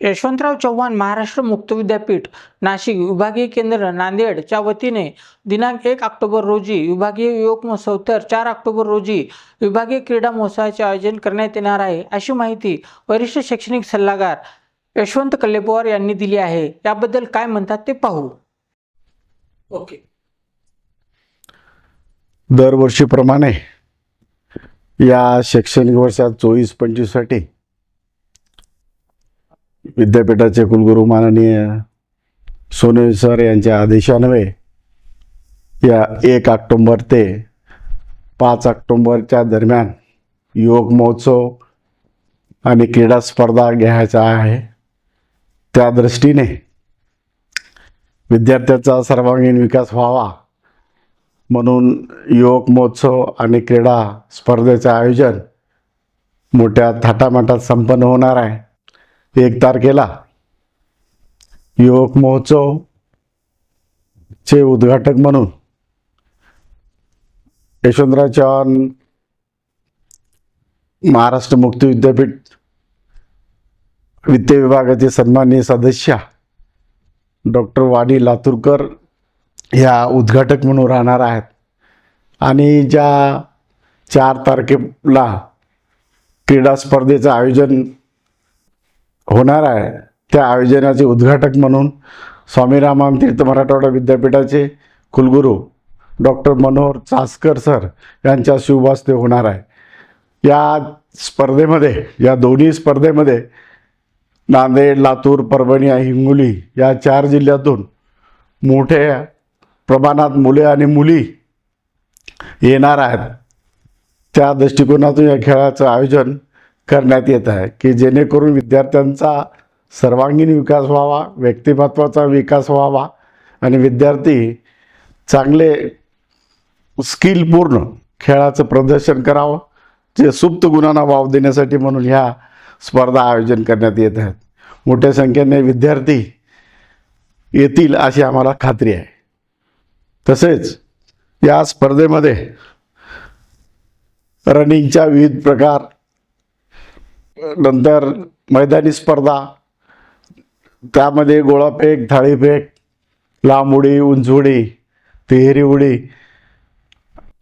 यशवंतराव चव्हाण महाराष्ट्र मुक्त विद्यापीठ नाशिक विभागीय केंद्र नांदेडच्या वतीने दिनांक एक ऑक्टोबर रोजी विभागीय युवक महोत्सव तर चार ऑक्टोबर रोजी विभागीय क्रीडा महोत्सवाचे आयोजन करण्यात येणार आहे अशी माहिती वरिष्ठ शैक्षणिक सल्लागार यशवंत कल्लेपवार यांनी दिली आहे. याबद्दल काय म्हणतात ते पाहू. ओके. दरवर्षीप्रमाणे या शैक्षणिक वर्षात चोवीस पंचवीससाठी विद्यापीठाचे कुलगुरू माननीय सोने सर यांच्या आदेशान्वये या एक ऑक्टोंबर ते पाच ऑक्टोंबरच्या दरम्यान युवक महोत्सव आणि क्रीडा स्पर्धा घ्यायचा आहे. त्या दृष्टीने विद्यार्थ्याचा सर्वांगीण विकास व्हावा म्हणून युवक महोत्सव आणि क्रीडा स्पर्धेचं आयोजन मोठ्या थाटामाटात संपन्न होणार आहे. एक तारखेला युवक महोत्सव चे उद्घाटक म्हणून यशवंतराव चव्हाण महाराष्ट्र मुक्त विद्यापीठ वित्त विभागाचे सन्माननीय सदस्य डॉक्टर वाडी लातूरकर ह्या उद्घाटक म्हणून राहणार आहेत. आणि ज्या चार तारखेला क्रीडा स्पर्धेचं आयोजन होणार आहे. त्या आयोजनाचे उद्घाटक म्हणून स्वामी रामानंद तीर्थ मराठवाडा विद्यापीठाचे कुलगुरू डॉक्टर मनोहर चासकर सर यांच्या शुभास्ते होणार आहे. या स्पर्धेमध्ये या दोन्ही स्पर्धेमध्ये नांदेड लातूर परभणी हिंगोली या चार जिल्ह्यातून मोठ्या प्रमाणात मुले आणि मुली येणार आहेत. त्या दृष्टिकोनातून या खेळाचं आयोजन करण्यात येत आहे की जेणेकरून विद्यार्थ्यांचा सर्वांगीण विकास व्हावा व्यक्तिमत्वाचा विकास व्हावा आणि विद्यार्थी चांगले स्किलपूर्ण खेळाचं प्रदर्शन करावं जे सुप्त गुणांना वाव देण्यासाठी म्हणून ह्या स्पर्धा आयोजन करण्यात येत आहेत. मोठ्या संख्येने विद्यार्थी येतील अशी आम्हाला खात्री आहे. तसेच या स्पर्धेमध्ये रनिंगच्या विविध प्रकार नंतर मैदानी स्पर्धा त्यामध्ये गोळाफेक थाळीफेक लांब उडी उंच उडी तिहेरी उडी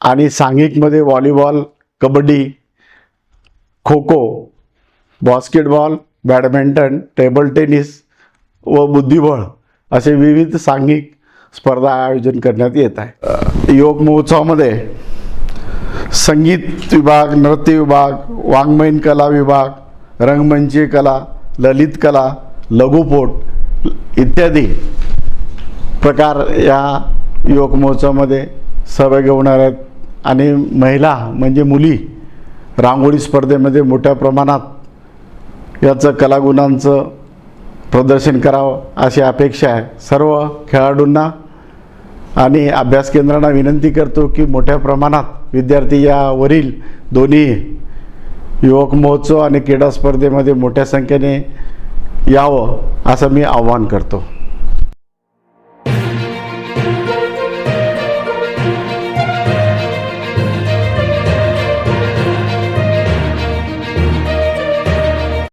आणि सांघिकमध्ये volleyball kabaddi kho kho basketball badminton table tennis व बुद्धिबळ असे विविध सांघिक स्पर्धा आयोजन करण्यात येत आहे. योग महोत्सवामध्ये संगीत विभाग नृत्य विभाग वाङ्मयीन कला विभाग रंगमंची कला ललित कला लघुपोट इत्यादी प्रकार या युवक महोत्सवामध्ये सहभागी होणार आहेत. आणि महिला म्हणजे मुली रांगोळी स्पर्धेमध्ये मोठ्या प्रमाणात याचं कलागुणांचं प्रदर्शन करावं अशी अपेक्षा आहे. सर्व खेळाडूंना आणि अभ्यास केंद्रांना विनंती करतो की मोठ्या प्रमाणात विद्यार्थी यावरील दोन्ही युवक महोत्सव आणि क्रीडा स्पर्धेमध्ये मोठ्या संख्येने यावं असं मी आवाहन करतो.